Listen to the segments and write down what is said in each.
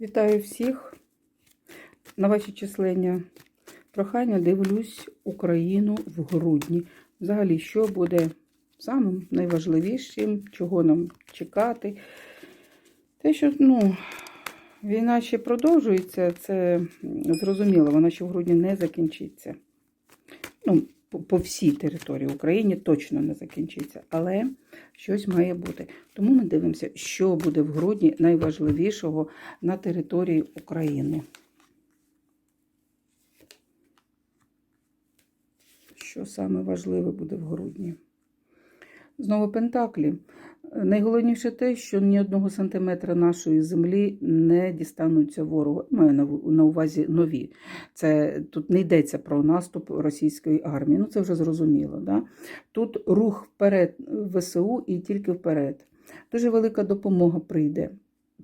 Вітаю всіх. На ваші числення прохання дивлюсь Україну в грудні. Взагалі, що буде самим найважливішим, чого нам чекати. Те, що ну, війна ще продовжується, це зрозуміло, вона ще в грудні не закінчиться. Ну, по, всій території України точно не закінчиться, але щось має бути. Тому ми дивимося, що буде в грудні найважливішого на території України. Що саме важливе буде в грудні? Знову Пентаклі. Найголовніше те, що ні одного сантиметра нашої землі не дістануться ворогу. Маю на, на увазі нові. Це тут не йдеться про наступ російської армії. Ну це вже зрозуміло. Да? Тут рух вперед ВСУ і тільки вперед. Дуже велика допомога прийде.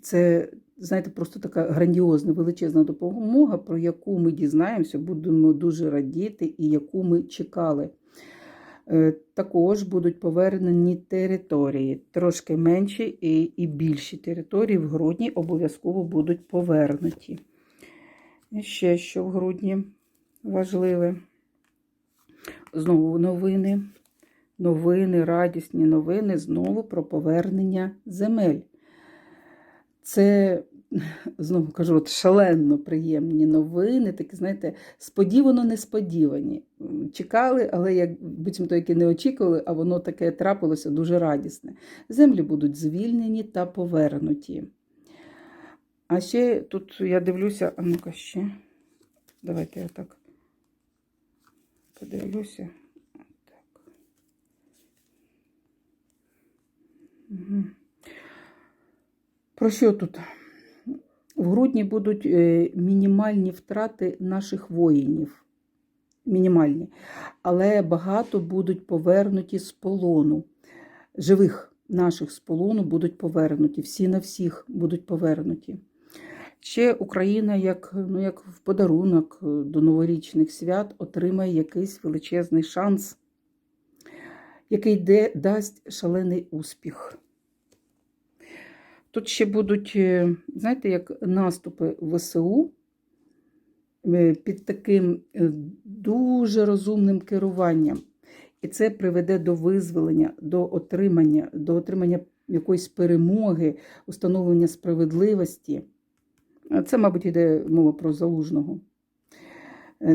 Це, знаєте, просто така грандіозна, величезна допомога, про яку ми дізнаємося, будемо дуже радіти і яку ми чекали. Е, Також будуть повернені території, трошки менші і, більші території в грудні обов'язково будуть повернуті. І ще що в грудні важливе. Знову новини, новини, радісні новини, знову про повернення земель. Це, знову кажу, от шалено приємні новини, такі, знаєте, сподівано несподівані. Чекали, але як буцімто які не очікували, а воно таке трапилося дуже радісне. Землі будуть звільнені та повернуті. А ще тут я дивлюся, а ну-ка ще. Давайте я так подивлюся. Так. Угу. Про що тут? В грудні будуть е, мінімальні втрати наших воїнів. Мінімальні. Але багато будуть повернуті з полону. Живих наших з полону будуть повернуті. Всі на всіх будуть повернуті. Ще Україна, як, ну, як в подарунок е, до новорічних свят, отримає якийсь величезний шанс, який де, дасть шалений успіх. Тут ще будуть, е, знаєте, як наступи ВСУ е, під таким е, дуже розумним керуванням. І це приведе до визволення, до отримання, до отримання якоїсь перемоги, установлення справедливості. Це, мабуть, йде мова про залужного.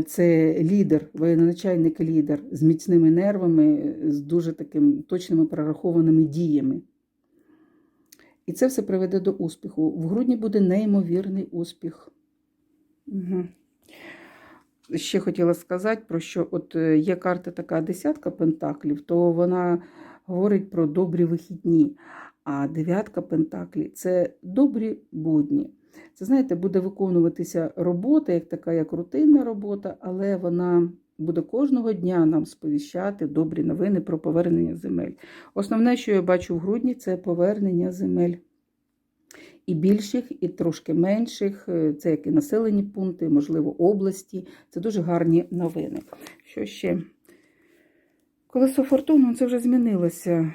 Це лідер, воєначальник лідер з міцними нервами, з дуже таким точними прорахованими діями. І це все приведе до успіху. В грудні буде неймовірний успіх. Угу. Ще хотіла сказати, про що от е, є карта така десятка пентаклів, то вона говорить про добрі вихідні. А дев'ятка пентаклів це добрі будні. Це, знаєте, буде виконуватися робота, як така, як рутинна робота, але вона буде кожного дня нам сповіщати добрі новини про повернення земель. Основне, що я бачу в грудні, це повернення земель. І більших, і трошки менших, Е, це як і населені пункти, можливо, області. Це дуже гарні новини. Що ще? Колесо фортуни це вже змінилося.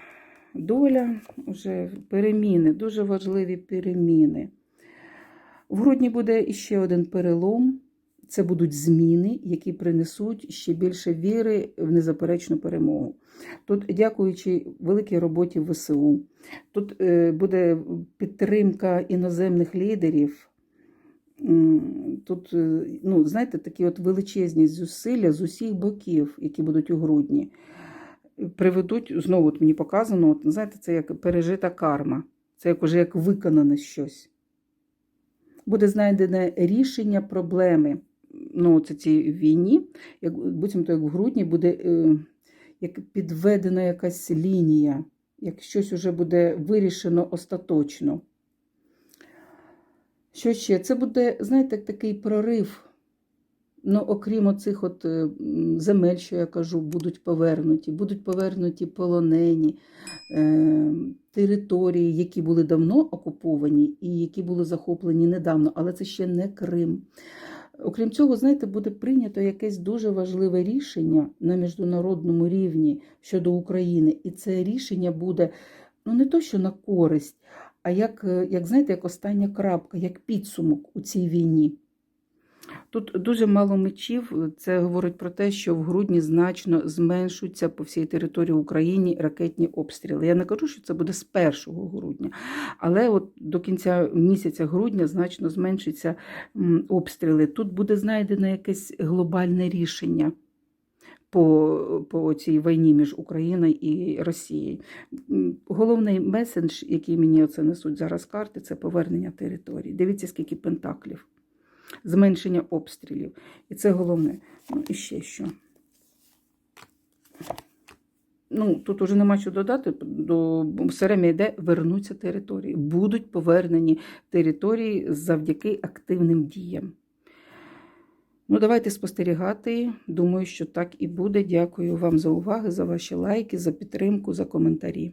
Доля, вже переміни, дуже важливі переміни. В грудні буде іще один перелом. Це будуть зміни, які принесуть ще більше віри в незаперечну перемогу. Тут, дякуючи великій роботі ВСУ, тут е, буде підтримка іноземних лідерів. Тут, е, ну, знаєте, такі от величезні зусилля з усіх боків, які будуть у грудні, приведуть, знову от мені показано, от, знаєте, це як пережита карма, це як уже як виконане щось. Буде знайдене рішення проблеми ну, це цій війні, як, буцімто як в грудні буде е, як підведена якась лінія, як щось уже буде вирішено остаточно. Що ще? Це буде, знаєте, такий прорив. Ну, окрім оцих от е, земель, що я кажу, будуть повернуті, будуть повернуті полонені е, території, які були давно окуповані і які були захоплені недавно, але це ще не Крим. Окрім цього, знаєте, буде прийнято якесь дуже важливе рішення на міжнародному рівні щодо України, і це рішення буде ну не то, що на користь, а як, е, як знаєте, як остання крапка, як підсумок у цій війні. Тут дуже мало мечів. Це говорить про те, що в грудні значно зменшуються по всій території України ракетні обстріли. Я не кажу, що це буде з 1 грудня, але от до кінця місяця грудня значно зменшаться обстріли. Тут буде знайдено якесь глобальне рішення. По, по цій війні між Україною і Росією. Головний месендж, який мені оце несуть зараз карти, це повернення території. Дивіться, скільки пентаклів зменшення обстрілів. І це головне. Ну, і ще що. Ну, тут уже нема що додати, до все йде вернуться території. Будуть повернені території завдяки активним діям. Ну, давайте спостерігати. Думаю, що так і буде. Дякую вам за увагу, за ваші лайки, за підтримку, за коментарі.